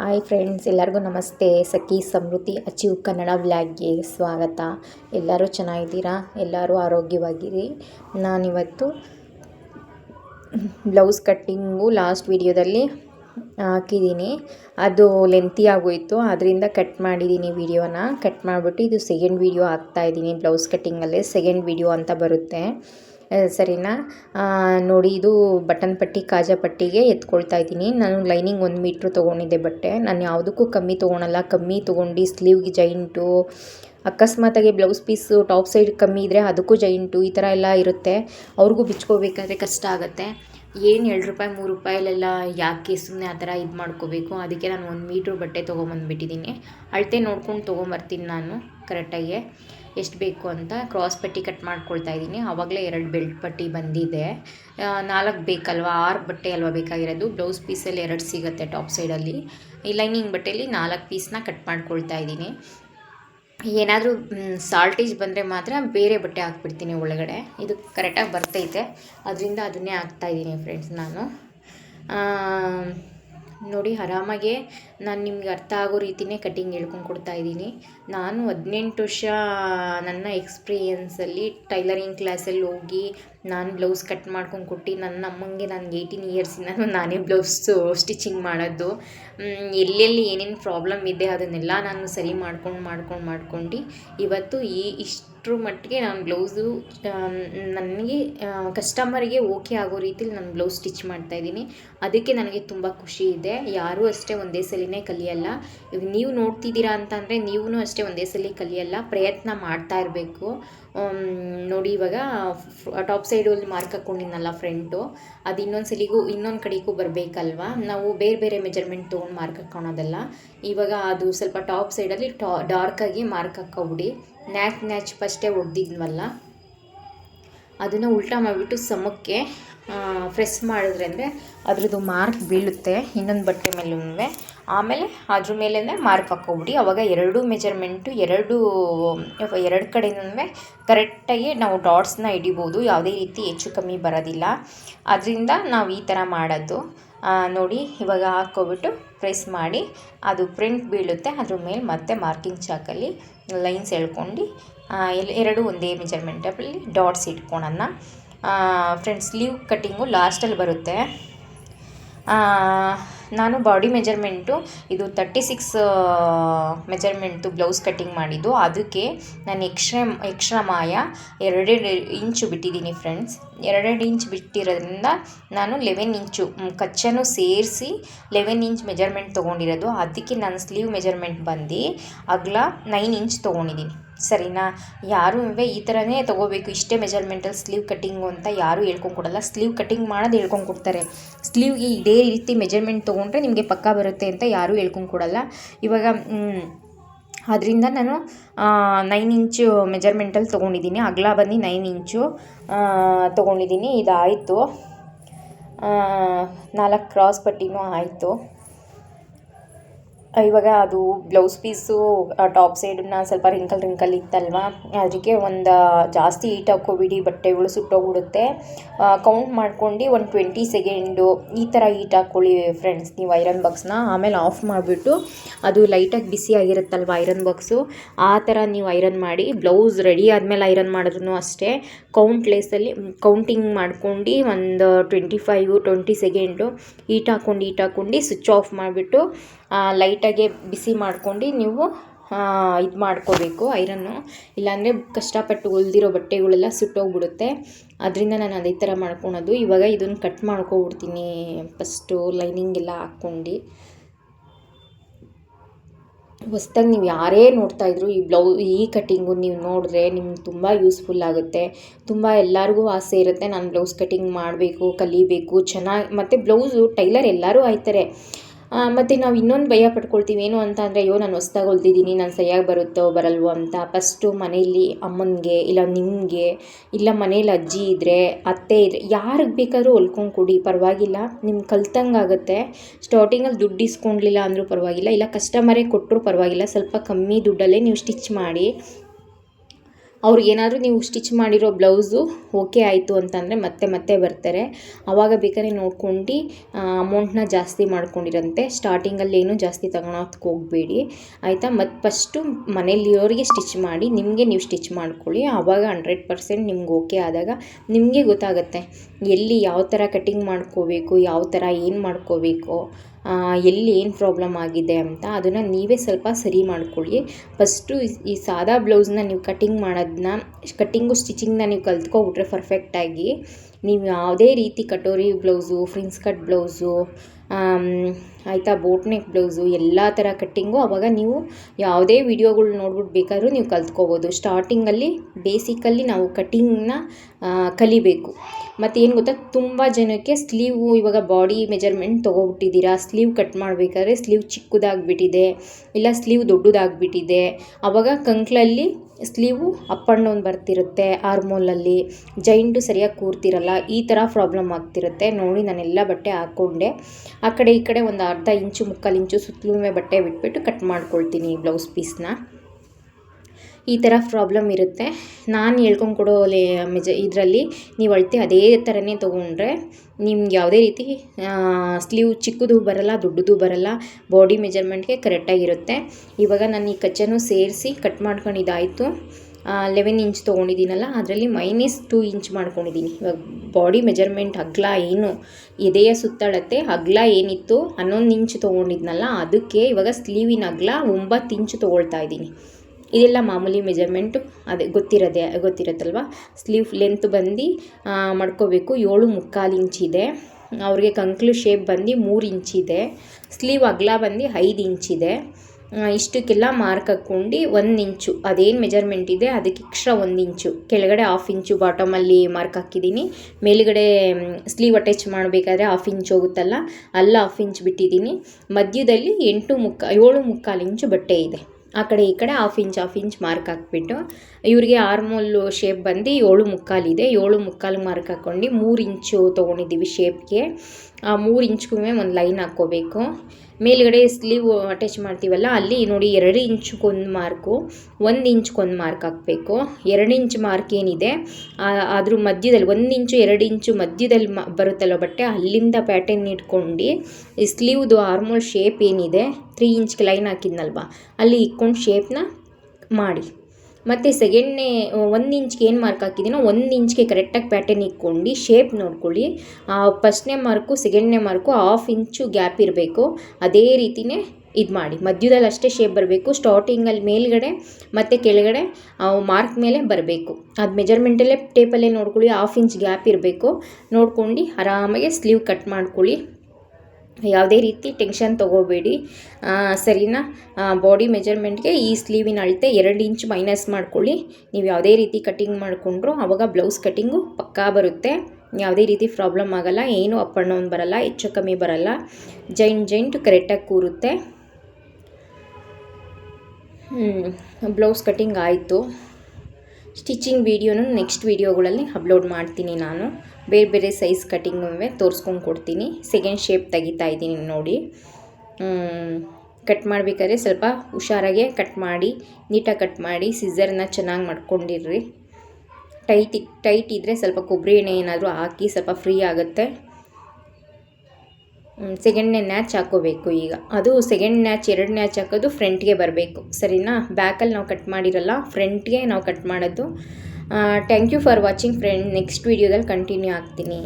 Hi friends ಎಲ್ಲರಿಗೂ ನಮಸ್ತೆ. ಸಖಿ ಸಮೃದ್ಧಿ achieve Kannada ವ್ಲಾಗ್ಗೆ ಸ್ವಾಗತ. ಎಲ್ಲರೂ ಚೆನ್ನಾಗಿದ್ದೀರಾ? ಎಲ್ಲರೂ ಆರೋಗ್ಯವಾಗಿರಿ. ನಾನಿವತ್ತು ಬ್ಲೌಸ್ ಕಟ್ಟಿಂಗು ಲಾಸ್ಟ್ ವಿಡಿಯೋದಲ್ಲಿ ಹಾಕಿದ್ದೀನಿ. ಅದು ಲೆಂತಿ ಆಗೋಯಿತು ಅದರಿಂದ ಕಟ್ ಮಾಡಿದ್ದೀನಿ ವಿಡಿಯೋನ. ಕಟ್ ಮಾಡಿಬಿಟ್ಟು ಇದು ಸೆಕೆಂಡ್ ವಿಡಿಯೋ ಹಾಕ್ತಾಯಿದ್ದೀನಿ ಬ್ಲೌಸ್ ಕಟ್ಟಿಂಗಲ್ಲೇ ಸೆಕೆಂಡ್ ವಿಡಿಯೋ ಅಂತ ಬರುತ್ತೆ. ಸರಿನಾ? ನೋಡಿ, ಇದು ಬಟನ್ ಪಟ್ಟಿ, ಕಾಜಾ ಪಟ್ಟಿಗೆ ಎತ್ಕೊಳ್ತಾ ಇದ್ದೀನಿ. ನಾನು ಲೈನಿಂಗ್ ಒಂದು ಮೀಟ್ರ್ ತೊಗೊಂಡಿದ್ದೆ ಬಟ್ಟೆ. ನಾನು ಯಾವುದಕ್ಕೂ ಕಮ್ಮಿ ತೊಗೊಳಲ್ಲ. ಕಮ್ಮಿ ತೊಗೊಂಡು, ಸ್ಲೀವ್ಗೆ ಜೈಂಟು, ಅಕಸ್ಮಾತಾಗಿ ಬ್ಲೌಸ್ ಪೀಸು ಟಾಪ್ ಸೈಡ್ ಕಮ್ಮಿ ಇದ್ದರೆ ಅದಕ್ಕೂ ಜೈಂಟು, ಈ ಥರ ಎಲ್ಲ ಇರುತ್ತೆ. ಅವ್ರಿಗೂ ಬಿಚ್ಕೋಬೇಕಾದ್ರೆ ಕಷ್ಟ ಆಗುತ್ತೆ. ಏನು ಎರಡು ರೂಪಾಯಿ, ಮೂರು ರೂಪಾಯಿಲೆಲ್ಲ ಯಾಕೆ ಸುಮ್ಮನೆ ಆ ಥರ ಇದು ಮಾಡ್ಕೋಬೇಕು? ಅದಕ್ಕೆ ನಾನು ಒಂದು ಮೀಟ್ರ್ ಬಟ್ಟೆ ತೊಗೊಂಬಂದ್ಬಿಟ್ಟಿದ್ದೀನಿ. ಅಳತೆ ನೋಡ್ಕೊಂಡು ತೊಗೊಂಬರ್ತೀನಿ ನಾನು ಕರೆಕ್ಟಾಗಿ. ಎಷ್ಟು ಬೇಕು ಅಂತ ಕ್ರಾಸ್ ಪಟ್ಟಿ ಕಟ್ ಮಾಡ್ಕೊಳ್ತಾ ಇದ್ದೀನಿ. ಆವಾಗಲೇ ಎರಡು ಬೆಲ್ಟ್ ಪಟ್ಟಿ ಬಂದಿದೆ. ನಾಲ್ಕು ಬೇಕಲ್ವಾ? ಆರು ಬಟ್ಟೆ ಅಲ್ವಾ ಬೇಕಾಗಿರೋದು? ಬ್ಲೌಸ್ ಪೀಸಲ್ಲಿ ಎರಡು ಸಿಗುತ್ತೆ ಟಾಪ್ ಸೈಡಲ್ಲಿ. ಈ ಲೈನಿಂಗ್ ಬಟ್ಟೆಯಲ್ಲಿ ನಾಲ್ಕು ಪೀಸ್ನ ಕಟ್ ಮಾಡ್ಕೊಳ್ತಾ ಇದ್ದೀನಿ. ಏನಾದರೂ ಸಾಲ್ಟೇಜ್ ಬಂದರೆ ಮಾತ್ರ ಬೇರೆ ಬಟ್ಟೆ ಹಾಕ್ಬಿಡ್ತೀನಿ ಒಳಗಡೆ. ಇದು ಕರೆಕ್ಟಾಗಿ ಬರ್ತೈತೆ. ಅದರಿಂದ ಅದನ್ನೇ ಹಾಕ್ತಾಯಿದ್ದೀನಿ ಫ್ರೆಂಡ್ಸ್ ನಾನು. ನೋಡಿ ಆರಾಮಾಗೆ ನಾನು ನಿಮ್ಗೆ ಅರ್ಥ ಆಗೋ ರೀತಿಯೇ ಕಟಿಂಗ್ ಹೇಳ್ಕೊಂಡು ಕೊಡ್ತಾ ಇದ್ದೀನಿ. ನಾನು ಹದಿನೆಂಟು ವರ್ಷ ನನ್ನ ಎಕ್ಸ್ಪೀರಿಯನ್ಸಲ್ಲಿ ಟೈಲರಿಂಗ್ ಕ್ಲಾಸಲ್ಲಿ ಹೋಗಿ ನಾನು ಬ್ಲೌಸ್ ಕಟ್ ಮಾಡ್ಕೊಂಡು ಕೊಟ್ಟು ನನ್ನ ಅಮ್ಮಂಗೆ ನನಗೆ ಏಯ್ಟೀನ್ ಇಯರ್ಸಿಂದ ನಾನೇ ಬ್ಲೌಸು ಸ್ಟಿಚಿಂಗ್ ಮಾಡೋದು. ಎಲ್ಲೆಲ್ಲಿ ಏನೇನು ಪ್ರಾಬ್ಲಮ್ ಇದೆ ಅದನ್ನೆಲ್ಲ ನಾನು ಸರಿ ಮಾಡ್ಕೊಂಡು ಮಾಡ್ಕೊಂಡು ಮಾಡ್ಕೊಂಡು ಇವತ್ತು ಈ ಇಷ್ಟರ ಮಟ್ಟಿಗೆ ನಾನು ಬ್ಲೌಸು ನನಗೆ ಕಸ್ಟಮರಿಗೆ ಓಕೆ ಆಗೋ ರೀತಿಲಿ ನಾನು ಬ್ಲೌಸ್ ಸ್ಟಿಚ್ ಮಾಡ್ತಾಯಿದ್ದೀನಿ ಅದಕ್ಕೆ ನನಗೆ ತುಂಬ ಖುಷಿ ಇದೆ. ಯಾರೂ ಅಷ್ಟೇ ಒಂದೇ ಸಲಿನೇ ಕಲಿಯಲ್ಲ. ನೀವು ನೋಡ್ತಿದ್ದೀರಾ ಅಂತಂದರೆ ನೀವೂ ಅಷ್ಟೇ ಒಂದೇ ಸಲ ಕಲಿಯಲ್ಲ. ಪ್ರಯತ್ನ ಮಾಡ್ತಾ ಇರಬೇಕು. ನೋಡಿ ಇವಾಗ ಟಾಪ್ ಸೈಡಲ್ಲಿ ಮಾರ್ಕ್ ಹಾಕ್ಕೊಂಡಿನಲ್ಲ ಫ್ರಂಟು ಅದು ಇನ್ನೊಂದು ಸಲಿಗೂ, ಇನ್ನೊಂದು ಕಡೆಗೂ ಬರಬೇಕಲ್ವಾ? ನಾವು ಬೇರೆ ಬೇರೆ ಮೆಜರ್ಮೆಂಟ್ ತೊಗೊಂಡು ಮಾರ್ಕ್ ಹಾಕ್ಕೊಳೋದಲ್ಲ ಇವಾಗ ಅದು ಸ್ವಲ್ಪ ಟಾಪ್ ಸೈಡಲ್ಲಿ ಟಾ ಡಾರ್ಕಾಗಿ ಮಾರ್ಕ್ ಹಾಕ್ಕೊಬಿಡಿ ನ್ಯಾಚ್ ನ್ಯಾಚ್ ಫಸ್ಟೇ ಒಗ್ದಿದ್ವಲ್ಲ ಅದನ್ನು ಉಲ್ಟಾ ಮಾಡಿಬಿಟ್ಟು ಸಮಕ್ಕೆ ಫ್ರೆಸ್ ಮಾಡಿದ್ರೆ ಅಂದರೆ ಅದ್ರದ್ದು ಮಾರ್ಕ್ ಬೀಳುತ್ತೆ, ಇನ್ನೊಂದು ಬಟ್ಟೆ ಮೇಲೂ ಆಮೇಲೆ ಅದ್ರ ಮೇಲೇ ಮಾರ್ಕ್ ಹಾಕ್ಕೊಬಿಡಿ. ಅವಾಗ ಎರಡು ಮೆಜರ್ಮೆಂಟು, ಎರಡು ಎರಡು ಕಡೆಯೂ ಕರೆಕ್ಟಾಗಿ ನಾವು ಡಾಟ್ಸ್ನ ಹಿಡಿಬೋದು. ಯಾವುದೇ ರೀತಿ ಹೆಚ್ಚು ಕಮ್ಮಿ ಬರೋದಿಲ್ಲ. ಅದರಿಂದ ನಾವು ಈ ಥರ ಮಾಡೋದು. ನೋಡಿ, ಇವಾಗ ಹಾಕ್ಕೊಬಿಟ್ಟು ಪ್ರೆಸ್ ಮಾಡಿ, ಅದು ಪ್ರಿಂಟ್ ಬೀಳುತ್ತೆ, ಅದ್ರ ಮೇಲೆ ಮತ್ತೆ ಮಾರ್ಕಿಂಗ್ ಚಾಕಲ್ಲಿ ಲೈನ್ಸ್ ಎಳ್ಕೊಂಡು ಎಲ್ಲಿ ಎರಡು ಒಂದೇ ಮೆಜರ್ಮೆಂಟಲ್ಲಿ ಡಾಟ್ಸ್ ಇಟ್ಕೊಳೋಣ. ಫ್ರೆಂಡ್ಸ್ ಸ್ಲೀವ್ ಕಟ್ಟಿಂಗು ಲಾಸ್ಟಲ್ಲಿ ಬರುತ್ತೆ. ನಾನು ಬಾಡಿ ಮೆಜರ್ಮೆಂಟು, ಇದು thirty six measurement blouse cutting ಮಾಡಿದ್ದು. ಅದಕ್ಕೆ ನಾನು ಎಕ್ಸ್ಟ್ರಾ ಮಾಯ ಎರಡೆರಡು ಇಂಚು ಬಿಟ್ಟಿದ್ದೀನಿ ಫ್ರೆಂಡ್ಸ್. ಎರಡೆರಡು ಇಂಚ್ ಬಿಟ್ಟಿರೋದ್ರಿಂದ ನಾನು ಲೆವೆನ್ ಇಂಚು ಕಚ್ಚನೂ ಸೇರಿಸಿ ಲೆವೆನ್ ಇಂಚ್ ಮೆಜರ್ಮೆಂಟ್ ತೊಗೊಂಡಿರೋದು. ಅದಕ್ಕೆ ನಾನು ಸ್ಲೀವ್ ಮೆಜರ್ಮೆಂಟ್ ಬಂದು ಅಗಲ ನೈನ್ ಇಂಚ್ ತೊಗೊಂಡಿದ್ದೀನಿ. ಸರಿನಾ? ಯಾರೂ ಈ ಥರನೇ ತೊಗೋಬೇಕು. ಇಷ್ಟೇ ಮೆಜರ್ಮೆಂಟಲ್ಲಿ ಸ್ಲೀವ್ ಕಟ್ಟಿಂಗು ಅಂತ ಯಾರೂ ಹೇಳ್ಕೊಂಡು ಸ್ಲೀವ್ ಕಟ್ಟಿಂಗ್ ಮಾಡೋದು ಹೇಳ್ಕೊಂಡು ಕೊಡ್ತಾರೆ. ಸ್ಲೀವ್ಗೆ ಇದೇ ರೀತಿ ಮೆಜರ್ಮೆಂಟ್ ತೊಗೊಂಡ್ರೆ ನಿಮಗೆ ಪಕ್ಕ ಬರುತ್ತೆ ಅಂತ ಯಾರೂ ಹೇಳ್ಕೊಂಡು ಕೊಡಲ್ಲ. ಇವಾಗ ಅದರಿಂದ ನಾನು ನೈನ್ ಇಂಚು ಮೆಜರ್ಮೆಂಟಲ್ಲಿ ತೊಗೊಂಡಿದ್ದೀನಿ. ಅಗಲ ಬಂದು ನೈನ್ ಇಂಚು ತೊಗೊಂಡಿದ್ದೀನಿ. ಇದಾಯಿತು. ನಾಲ್ಕು ಕ್ರಾಸ್ ಪಟ್ಟಿನೂ ಆಯಿತು. ಇವಾಗ ಅದು ಬ್ಲೌಸ್ ಪೀಸು ಟಾಪ್ ಸೈಡನ್ನ ಸ್ವಲ್ಪ ರಿಂಕಲ್ ರಿಂಕಲ್ ಇತ್ತಲ್ವ? ಅದಕ್ಕೆ ಒಂದು ಜಾಸ್ತಿ ಹೀಟ್ ಹಾಕ್ಕೋಬಿಡಿ, ಬಟ್ಟೆಗಳು ಸುಟ್ಟೋಗ್ಬಿಡುತ್ತೆ. ಕೌಂಟ್ ಮಾಡ್ಕೊಂಡು ಒಂದು ಟ್ವೆಂಟಿ ಸೆಕೆಂಡು ಈ ಥರ ಹೀಟ್ ಹಾಕ್ಕೊಳ್ಳಿ ಫ್ರೆಂಡ್ಸ್ ನೀವು ಐರನ್ ಬಾಕ್ಸ್ನ ಆಮೇಲೆ ಆಫ್ ಮಾಡಿಬಿಟ್ಟು ಅದು ಲೈಟಾಗಿ ಬಿಸಿ ಆಗಿರುತ್ತಲ್ವ ಐರನ್ ಬಾಕ್ಸು ಆ ಥರ ನೀವು ಐರನ್ ಮಾಡಿ ಬ್ಲೌಸ್ ರೆಡಿ ಆದಮೇಲೆ ಐರನ್ ಮಾಡಿದ್ರು ಅಷ್ಟೇ. ಕೌಂಟ್ ಲೇಸಲ್ಲಿ ಕೌಂಟಿಂಗ್ ಮಾಡ್ಕೊಂಡು ಒಂದು twenty five twenty second heat ಹಾಕ್ಕೊಂಡು ಹೀಟ್ ಹಾಕ್ಕೊಂಡು ಸ್ವಿಚ್ ಆಫ್ ಮಾಡಿಬಿಟ್ಟು ಲೈಟಾಗೆ ಬಿಸಿ ಮಾಡ್ಕೊಂಡು ನೀವು ಇದು ಮಾಡ್ಕೋಬೇಕು, ಐರನ್ನು. ಇಲ್ಲಾಂದರೆ ಕಷ್ಟಪಟ್ಟು ಹೊಲ್ದಿರೋ ಬಟ್ಟೆಗಳೆಲ್ಲ ಸುಟ್ಟೋಗ್ಬಿಡುತ್ತೆ. ಅದರಿಂದ ನಾನು ಅದೇ ಥರ ಮಾಡ್ಕೊಳೋದು. ಇವಾಗ ಇದನ್ನು ಕಟ್ ಮಾಡ್ಕೊಬಿಡ್ತೀನಿ ಫಸ್ಟು ಲೈನಿಂಗ್ ಎಲ್ಲ ಹಾಕ್ಕೊಂಡು. ಹೊಸ್ದಾಗಿ ನೀವು ಯಾರೇ ನೋಡ್ತಾ ಇದ್ರು ಈ ಬ್ಲೌ, ಈ ಕಟಿಂಗು ನೀವು ನೋಡಿದ್ರೆ ನಿಮ್ಗೆ ತುಂಬ ಯೂಸ್ಫುಲ್ ಆಗುತ್ತೆ. ತುಂಬ ಎಲ್ಲರಿಗೂ ಆಸೆ ಇರುತ್ತೆ, ನಾನು ಬ್ಲೌಸ್ ಕಟ್ಟಿಂಗ್ ಮಾಡಬೇಕು, ಕಲಿಬೇಕು, ಚೆನ್ನಾಗಿ, ಮತ್ತು ಬ್ಲೌಸು ಟೈಲರ್ ಎಲ್ಲರೂ ಆಯ್ತಾರೆ. ಮತ್ತು ನಾವು ಇನ್ನೊಂದು ಭಯ ಪಡ್ಕೊಳ್ತೀವಿ. ಏನು ಅಂತ ಅಂದರೆ, ಅಯ್ಯೋ, ನಾನು ಹೊಸ್ದಾಗಿ ಹೊಲ್ದಿದ್ದೀನಿ ನಾನು ಸರಿಯಾಗಿ ಬರುತ್ತೋ, ಬರಲ್ವೋ ಅಂತ ಫಸ್ಟು ಮನೆಯಲ್ಲಿ ಅಮ್ಮನಿಗೆ ಇಲ್ಲ ನಿಮಗೆ ಇಲ್ಲ ಮನೇಲಿ ಅಜ್ಜಿ ಇದ್ದರೆ ಅತ್ತೆ ಇದ್ದರೆ ಯಾರಿಗೆ ಬೇಕಾದರೂ ಹೊಲ್ಕೊಂಡು ಕೊಡಿ, ಪರವಾಗಿಲ್ಲ. ನಿಮ್ಗೆ ಕಲ್ತಂಗೆ ಆಗುತ್ತೆ. ಸ್ಟಾರ್ಟಿಂಗಲ್ಲಿ ದುಡ್ಡು ಇಸ್ಕೊಂಡ್ಲಿಲ್ಲ ಅಂದರೂ ಪರವಾಗಿಲ್ಲ. ಇಲ್ಲ ಕಸ್ಟಮರೇ ಕೊಟ್ಟರು ಪರವಾಗಿಲ್ಲ. ಸ್ವಲ್ಪ ಕಮ್ಮಿ ದುಡ್ಡಲ್ಲೇ ನೀವು ಸ್ಟಿಚ್ ಮಾಡಿ ಅವ್ರಿಗೇನಾದರೂ ನೀವು ಸ್ಟಿಚ್ ಮಾಡಿರೋ ಬ್ಲೌಸು ಓಕೆ ಆಯಿತು ಅಂತಂದರೆ ಮತ್ತೆ ಮತ್ತೆ ಬರ್ತಾರೆ. ಆವಾಗ ಬೇಕಾದ್ರೆ ನೋಡ್ಕೊಂಡು ಅಮೌಂಟ್ನ ಜಾಸ್ತಿ ಮಾಡ್ಕೊಂಡಿರಂತೆ. ಸ್ಟಾರ್ಟಿಂಗಲ್ಲಿ ಏನು ಜಾಸ್ತಿ ತಗೊಳೋದಕ್ಕೆ ಹೋಗಬೇಡಿ. ಆಯಿತಾ? ಮತ್ತು ಫಸ್ಟು ಮನೇಲಿರೋರಿಗೆ ಸ್ಟಿಚ್ ಮಾಡಿ, ನಿಮಗೆ ನೀವು ಸ್ಟಿಚ್ ಮಾಡ್ಕೊಳ್ಳಿ. ಆವಾಗ ಹಂಡ್ರೆಡ್ ಪರ್ಸೆಂಟ್ ನಿಮ್ಗೆ ಓಕೆ ಆದಾಗ ನಿಮಗೆ ಗೊತ್ತಾಗುತ್ತೆ. ಎಲ್ಲಿ ಯಾವ ಥರ ಕಟಿಂಗ್ ಮಾಡ್ಕೋಬೇಕು, ಯಾವ ಥರ ಏನು ಮಾಡ್ಕೋಬೇಕು? ಎಲ್ಲಿ ಏನು ಪ್ರಾಬ್ಲಮ್ ಆಗಿದೆ ಅಂತ ಅದನ್ನು ನೀವೇ ಸ್ವಲ್ಪ ಸರಿ ಮಾಡ್ಕೊಳ್ಳಿ. ಫಸ್ಟು ಈ ಸಾದಾ ಬ್ಲೌಸ್ನ ನೀವು ಕಟ್ಟಿಂಗ್ ಮಾಡೋದನ್ನ ಕಟ್ಟಿಂಗು ಸ್ಟಿಚಿಂಗ್ನ ನೀವು ಕಲ್ತ್ಕೊಬಿಟ್ರೆ ಪರ್ಫೆಕ್ಟಾಗಿ ನೀವು ಯಾವುದೇ ರೀತಿ katori blouse princess cut blouse ಆಯಿತಾ ಬೋಟ್ ನೆಕ್ ಬ್ಲೌಸು ಎಲ್ಲ ಥರ ಕಟ್ಟಿಂಗು ಆವಾಗ ನೀವು ಯಾವುದೇ ವಿಡಿಯೋಗಳು ನೋಡ್ಬಿಟ್ಟು ಬೇಕಾದರೂ ನೀವು ಕಲ್ತ್ಕೋಬೋದು. ಸ್ಟಾರ್ಟಿಂಗಲ್ಲಿ ಬೇಸಿಕಲ್ಲಿ ನಾವು ಕಟ್ಟಿಂಗ್ನ ಕಲಿಬೇಕು. ಮತ್ತು ಏನು ಗೊತ್ತಾ? ತುಂಬ ಜನಕ್ಕೆ ಸ್ಲೀವು ಇವಾಗ ಬಾಡಿ ಮೆಜರ್ಮೆಂಟ್ ತೊಗೊಬಿಟ್ಟಿದ್ದೀರಾ? ಸ್ಲೀವ್ ಕಟ್ ಮಾಡಬೇಕಾದ್ರೆ ಸ್ಲೀವ್ ಚಿಕ್ಕದಾಗ್ಬಿಟ್ಟಿದೆ, ಇಲ್ಲ ಸ್ಲೀವ್ ದೊಡ್ಡದಾಗ್ಬಿಟ್ಟಿದೆ. ಆವಾಗ ಕಂಕ್ಳಲ್ಲಿ ಸ್ಲೀವು ಅಪ್ ಆ್ಯಂಡ್ ಡೌನ್ ಬರ್ತಿರುತ್ತೆ ಆರ್ಮೋಲಲ್ಲಿ ಜೈಂಟು ಸರಿಯಾಗಿ ಕೂರ್ತಿರಲ್ಲ, ಈ ಥರ ಪ್ರಾಬ್ಲಮ್ ಆಗ್ತಿರುತ್ತೆ. ನೋಡಿ, ನಾನೆಲ್ಲ ಬಟ್ಟೆ ಹಾಕ್ಕೊಂಡೆ. ಆ ಕಡೆ ಈ ಕಡೆ ಒಂದು ಅರ್ಧ ಇಂಚು, ಮುಕ್ಕಾಲು ಇಂಚು ಸುತ್ತಲೂ ಬಟ್ಟೆ ಬಿಟ್ಬಿಟ್ಟು ಕಟ್ ಮಾಡ್ಕೊಳ್ತೀನಿ ಬ್ಲೌಸ್ ಪೀಸ್ನ. ಈ ಥರ ಪ್ರಾಬ್ಲಮ್ ಇರುತ್ತೆ. ನಾನು ಹೇಳ್ಕೊಂಡು ಕೊಡೋ ಲೇ, ಮೆಜ, ಇದರಲ್ಲಿ ನೀವು ಅಳತೆ ಅದೇ ಥರನೇ ತೊಗೊಂಡ್ರೆ ನಿಮ್ಗೆ ಯಾವುದೇ ರೀತಿ ಸ್ಲೀವ್ ಚಿಕ್ಕದು ಬರಲ್ಲ, ದೊಡ್ಡದು ಬರಲ್ಲ, ಬಾಡಿ ಮೆಜರ್ಮೆಂಟ್ಗೆ ಕರೆಕ್ಟಾಗಿರುತ್ತೆ. ಇವಾಗ ನಾನು ಈ ಕಚ್ಚನ್ನು ಸೇರಿಸಿ ಕಟ್ ಮಾಡ್ಕೊಂಡಿದ್ದಾಯಿತು. ಲೆವೆನ್ ಇಂಚ್ ತೊಗೊಂಡಿದ್ದೀನಲ್ಲ, ಅದರಲ್ಲಿ ಮೈನಸ್ ಟೂ ಇಂಚ್ ಮಾಡ್ಕೊಂಡಿದ್ದೀನಿ. ಇವಾಗ ಬಾಡಿ ಮೆಜರ್ಮೆಂಟ್ ಅಗ್ಲ ಏನು, ಎದೆಯ ಸುತ್ತಳತೆ ಅಗ್ಲ ಏನಿತ್ತು, ಹನ್ನೊಂದು ಇಂಚ್ ತೊಗೊಂಡಿದ್ನಲ್ಲ, ಅದಕ್ಕೆ ಇವಾಗ ಸ್ಲೀವಿನ ಅಗ್ಲ ಒಂಬತ್ತು ಇಂಚ್ ತೊಗೊಳ್ತಾ ಇದ್ದೀನಿ. ಇದೆಲ್ಲ ಮಾಮೂಲಿ ಮೆಜರ್ಮೆಂಟು ಅದೇ ಗೊತ್ತಿರೋದೆ, ಗೊತ್ತಿರತ್ತಲ್ವ? ಸ್ಲೀವ್ ಲೆಂತ್ ಬಂದು ಮಾಡ್ಕೋಬೇಕು. ಏಳು ಮುಕ್ಕಾಲು ಇಂಚಿದೆ ಅವ್ರಿಗೆ ಕಂಕ್ಲು ಶೇಪ್ ಬಂದು ಮೂರು ಇಂಚಿದೆ ಸ್ಲೀವ್ ಅಗಲ ಬಂದು ಐದು ಇಂಚಿದೆ ಇಷ್ಟಕ್ಕೆಲ್ಲ ಮಾರ್ಕ್ ಹಾಕ್ಕೊಂಡು ಒಂದು ಇಂಚು, ಅದೇನು ಮೆಜರ್ಮೆಂಟ್ ಇದೆ ಅದಕ್ಕೆ ಎಕ್ಸ್ಟ್ರಾ ಒಂದು ಇಂಚು, ಕೆಳಗಡೆ ಹಾಫ್ ಇಂಚು ಬಾಟಮಲ್ಲಿ ಮಾರ್ಕ್ ಹಾಕಿದ್ದೀನಿ. ಮೇಲುಗಡೆ ಸ್ಲೀವ್ ಅಟ್ಯಾಚ್ ಮಾಡಬೇಕಾದ್ರೆ ಹಾಫ್ ಇಂಚ್ ಹೋಗುತ್ತಲ್ಲ, ಅಲ್ಲ ಹಾಫ್ ಇಂಚ್ ಬಿಟ್ಟಿದ್ದೀನಿ. ಮಧ್ಯದಲ್ಲಿ ಎಂಟು ಮುಕ್ಕ ಏಳು ಮುಕ್ಕಾಲು ಇಂಚು ಬಟ್ಟೆ ಇದೆ. ಆ ಕಡೆ ಈ ಕಡೆ half inch half inch mark ಹಾಕ್ಬಿಟ್ಟು, ಇವರಿಗೆ ಆರ್ಮೋಲು ಶೇಪ್ ಬಂದು ಏಳು ಮುಕ್ಕಾಲಿದೆ ಏಳು ಮುಕ್ಕಾಲು ಮಾರ್ಕ್ ಹಾಕ್ಕೊಂಡು ಮೂರು ಇಂಚು ತೊಗೊಂಡಿದ್ದೀವಿ ಶೇಪ್ಗೆ ಆ ಮೂರು ಇಂಚ್ಗೂ ಒಂದು ಲೈನ್ ಹಾಕ್ಕೋಬೇಕು. ಮೇಲುಗಡೆ ಸ್ಲೀವ್ ಅಟ್ಯಾಚ್ ಮಾಡ್ತೀವಲ್ಲ, ಅಲ್ಲಿ ನೋಡಿ ಎರಡು ಇಂಚ್ಗೊಂದು ಮಾರ್ಕು ಒಂದು ಇಂಚ್ಗೊಂದು ಮಾರ್ಕ್ ಹಾಕಬೇಕು. ಎರಡು ಇಂಚ್ ಮಾರ್ಕ್ ಏನಿದೆ ಅದ್ರ ಮಧ್ಯದಲ್ಲಿ, ಒಂದು ಇಂಚು ಎರಡು ಇಂಚು ಮಧ್ಯದಲ್ಲಿ ಬರುತ್ತಲ್ಲ ಬಟ್ಟೆ, ಅಲ್ಲಿಂದ ಪ್ಯಾಟರ್ನ್ ಇಟ್ಕೊಂಡು ಈ ಸ್ಲೀವ್ದು ಆರ್ಮೋಲ್ ಶೇಪ್ ಏನಿದೆ ತ್ರೀ ಇಂಚ್ಗೆ ಲೈನ್ ಹಾಕಿದ್ನಲ್ವ, ಅಲ್ಲಿ ಇಕ್ಕೊಂಡು ಶೇಪ್ನ ಮಾಡಿ. ಮತ್ತು ಸೆಕೆಂಡ್ನೇ ಒಂದು ಇಂಚ್ಗೆ ಏನು ಮಾರ್ಕ್ ಹಾಕಿದ್ದೀನೋ ಒಂದು ಇಂಚ್ಗೆ ಕರೆಕ್ಟಾಗಿ ಪ್ಯಾಟರ್ನ್ ಇಕ್ಕೊಂಡು ಶೇಪ್ ನೋಡ್ಕೊಳ್ಳಿ. ಫಸ್ಟ್ನೇ ಮಾರ್ಕು ಸೆಕೆಂಡ್ನೇ ಮಾರ್ಕು ಹಾಫ್ ಇಂಚು ಗ್ಯಾಪ್ ಇರಬೇಕು. ಅದೇ ರೀತಿಯೇ ಇದು ಮಾಡಿ. ಮಧ್ಯದಲ್ಲಿ ಅಷ್ಟೇ ಶೇಪ್ ಬರಬೇಕು. ಸ್ಟಾರ್ಟಿಂಗಲ್ಲಿ ಮೇಲ್ಗಡೆ ಮತ್ತು ಕೆಳಗಡೆ ಮಾರ್ಕ್ ಮೇಲೆ ಬರಬೇಕು. ಅದು ಮೆಜರ್ಮೆಂಟಲ್ಲೇ ಟೇಪಲ್ಲೇ ನೋಡ್ಕೊಳ್ಳಿ. ಆಫ್ ಇಂಚ್ ಗ್ಯಾಪ್ ಇರಬೇಕು. ನೋಡ್ಕೊಂಡು ಆರಾಮಾಗಿ ಸ್ಲೀವ್ ಕಟ್ ಮಾಡ್ಕೊಳ್ಳಿ. ಯಾವುದೇ ರೀತಿ ಟೆನ್ಷನ್ ತೊಗೋಬೇಡಿ. ಸರಿನಾ? ಬಾಡಿ ಮೆಜರ್ಮೆಂಟ್ಗೆ ಈ ಸ್ಲೀವಿನ ಅಳತೆ ಎರಡು ಇಂಚ್ ಮೈನಸ್ ಮಾಡ್ಕೊಳ್ಳಿ. ನೀವು ಯಾವುದೇ ರೀತಿ ಕಟ್ಟಿಂಗ್ ಮಾಡಿಕೊಂಡ್ರು ಆವಾಗ ಬ್ಲೌಸ್ ಕಟ್ಟಿಂಗು ಪಕ್ಕಾ ಬರುತ್ತೆ. ಯಾವುದೇ ರೀತಿ ಪ್ರಾಬ್ಲಮ್ ಆಗೋಲ್ಲ, ಏನು ಅಪ್ ಆ್ಯಂಡ್ ಡೌನ್ ಬರಲ್ಲ, ಹೆಚ್ಚು ಕಮ್ಮಿ ಬರೋಲ್ಲ. ಜೈಂಟ್ ಜೈಂಟ್ ಕರೆಕ್ಟಾಗಿ ಕೂರುತ್ತೆ. ಬ್ಲೌಸ್ ಕಟ್ಟಿಂಗ್ ಆಯಿತು. ಸ್ಟಿಚಿಂಗ್ ವೀಡಿಯೋನು ನೆಕ್ಸ್ಟ್ ವೀಡಿಯೋಗಳಲ್ಲಿ ಅಪ್ಲೋಡ್ ಮಾಡ್ತೀನಿ ನಾನು. ಬೇರೆ ಬೇರೆ ಸೈಜ್ ಕಟಿಂಗು ತೋರಿಸ್ಕೊಂಡು ಕೊಡ್ತೀನಿ. ಸೆಕೆಂಡ್ ಶೇಪ್ ತೆಗಿತಾ ಇದ್ದೀನಿ ನೋಡಿ. ಕಟ್ ಮಾಡಬೇಕಾದ್ರೆ ಸ್ವಲ್ಪ ಹುಷಾರಾಗೆ ಕಟ್ ಮಾಡಿ, ನೀಟಾಗಿ ಕಟ್ ಮಾಡಿ ಸಿಝರ್ನ ಚೆನ್ನಾಗಿ ಮಾಡ್ಕೊಂಡಿರ್ರಿ. ಟೈಟ್ ಟೈಟ್ ಇದ್ದರೆ ಸ್ವಲ್ಪ ಕೊಬ್ಬರಿ ಎಣ್ಣೆ ಏನಾದರೂ ಹಾಕಿ ಸ್ವಲ್ಪ ಫ್ರೀ ಆಗುತ್ತೆ. ಸೆಕೆಂಡ್ನೇ ನ್ಯಾಚ್ ಹಾಕೋಬೇಕು ಈಗ. ಅದು ಸೆಕೆಂಡ್ ನ್ಯಾಚ್ ಎರಡು ನ್ಯಾಚ್ ಹಾಕೋದು ಫ್ರಂಟ್ಗೆ ಬರಬೇಕು. ಸರಿನಾ? ಬ್ಯಾಕಲ್ಲಿ ನಾವು ಕಟ್ ಮಾಡಿರಲ್ಲ ಫ್ರಂಟ್ಗೆ ನಾವು ಕಟ್ ಮಾಡೋದು. Thank you for watching friend next ವೀಡಿಯೋದಲ್ಲಿ ಕಂಟಿನ್ಯೂ ಆಗ್ತೀನಿ.